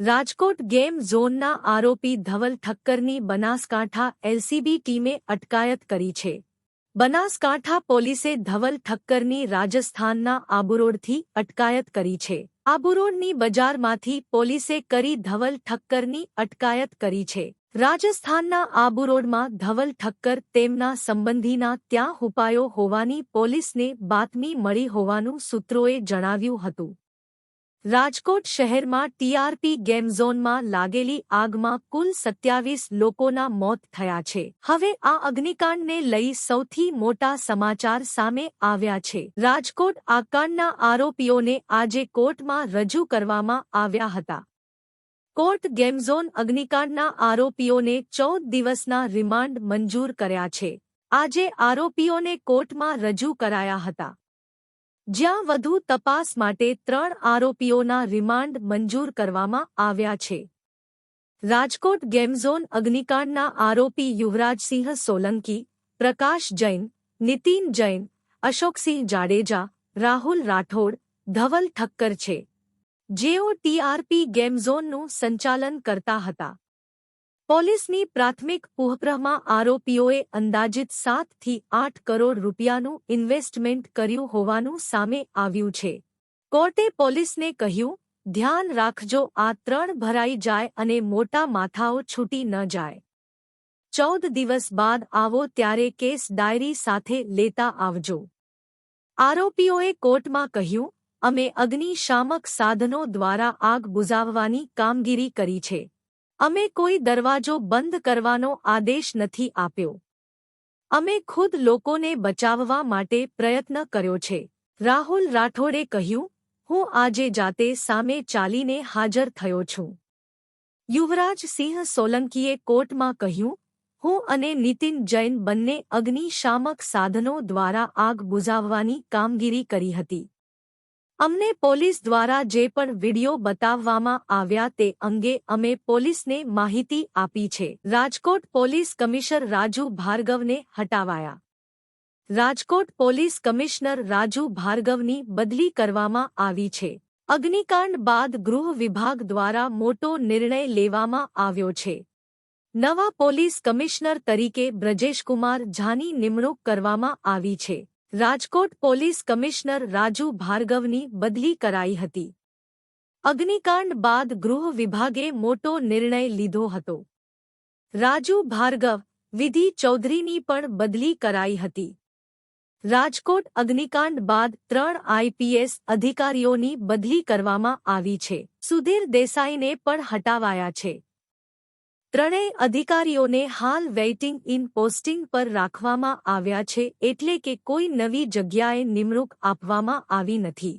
Rajkot game ઝોનના આરોપી Dhaval ઠક્કરની Banaskantha LCB ટીમે અટકાયત કરી છે. બનાસકાંઠા પોલીસે ધવલ ઠક્કરની રાજસ્થાનના આબુરોડથી અટકાયત કરી છે. આબુરોડની બજારમાંથી પોલીસે કરી ધવલ ઠક્કરની અટકાયત કરી છે. રાજસ્થાનના આબુરોડમાં ધવલ ઠક્કર તેમના સંબંધીના ત્યાં હુપાયો હોવાની પોલીસને બાતમી મળી હોવાનું સૂત્રોએ જણાવ્યું હતું. રાજકોટ શહેરમાં ટીઆરપી ગેમઝોનમાં લાગેલી આગમાં કુલ સત્યાવીસ લોકોના મોત થયા છે. હવે આ અગ્નિકાંડને લઈ સૌથી મોટા સમાચાર સામે આવ્યા છે. રાજકોટ આગકાંડના આરોપીઓને આજે કોર્ટમાં રજૂ કરવામાં આવ્યા હતા. કોર્ટ ગેમઝોન અગ્નિકાંડના આરોપીઓને ચૌદ દિવસના રિમાન્ડ મંજૂર કર્યા છે. આજે આરોપીઓને કોર્ટમાં રજૂ કરાયા હતા. જ્યાં વધુ તપાસ માટે ત્રણ આરોપીઓના રિમાન્ડ મંજૂર કરવામાં આવ્યા છે. રાજકોટ ગેમઝોન અગ્નિકાંડના આરોપી યુવરાજસિંહ સોલંકી, પ્રકાશ જૈન, નીતિન જૈન, અશોકસિંહ જાડેજા, રાહુલ રાઠોડ, ધવલ ઠક્કર છે. જેઓ ટીઆરપી ગેમઝોનનું સંચાલન કરતા હતા. પોલીસની પ્રાથમિક પૂહપ્રહમાં આરોપીઓએ અંદાજિત સાતથી આઠ કરોડ રૂપિયાનું ઇન્વેસ્ટમેન્ટ કર્યું હોવાનું સામે આવ્યું છે. કોર્ટે પોલીસને કહ્યું, ધ્યાન રાખજો, આ ત્રણ ભરાઈ જાય અને મોટા માથાઓ છૂટી ન જાય. ચૌદ દિવસ બાદ આવો ત્યારે કેસ ડાયરી સાથે લેતા આવજો આરોપીઓએ કોર્ટમાં કહ્યું, અમે અગ્નિશામક સાધનો દ્વારા આગ બુઝાવવાની કામગીરી કરી છે. અમે કોઈ દરવાજો બંધ કરવાનો આદેશ નથી આપ્યો. અમે ખુદ લોકોને બચાવવા માટે પ્રયત્ન કર્યો છે. રાહુલ રાઠોડે કહ્યું, હું આજે જાતે સામે ચાલીને હાજર થયો છું. યુવરાજ સિંહ સોલંકીએ કોર્ટમાં કહ્યું, હું અને નીતિન જૈન બંને અગ્નિશામક સાધનો દ્વારા આગ બુઝાવવાની કામગીરી કરી હતી. અમને પોલીસ દ્વારા જે પણ વિડિયો બતાવવામાં આવ્યા તે અંગે અમે પોલીસને માહિતી આપી છે. રાજકોટ પોલીસ કમિશનર રાજુ ભાર્ગવને હટાવાયા. રાજકોટ પોલીસ કમિશનર રાજુ ભાર્ગવની બદલી કરવામાં આવી છે. અગ્નિકાંડ બાદ ગૃહ વિભાગ દ્વારા મોટો નિર્ણય લેવામાં આવ્યો છે. નવા પોલીસ કમિશનર તરીકે બ્રજેશકુમાર ઝાની નિમણૂક કરવામાં આવી છે. રાજકોટ પોલીસ કમિશનર રાજુ ભાર્ગવની બદલી કરાઈ હતી. અગ્નિકાંડ બાદ ગૃહ વિભાગે મોટો નિર્ણય લીધો હતો. રાજુ ભાર્ગવ, વિધિ ચૌધરીની પણ બદલી કરાઈ હતી. રાજકોટ અગ્નિકાંડ બાદ ત્રણ આઈપીએસ અધિકારીઓની બદલી કરવામાં આવી છે. સુધીર દેસાઈને પણ હટાવાયા છે. ત્રણેય અધિકારીઓને હાલ વેઇટિંગ ઇન પોસ્ટિંગ પર રાખવામાં આવ્યા છે એટલે કે કોઈ નવી જગ્યાએ નિમણૂક આપવામાં આવી નથી.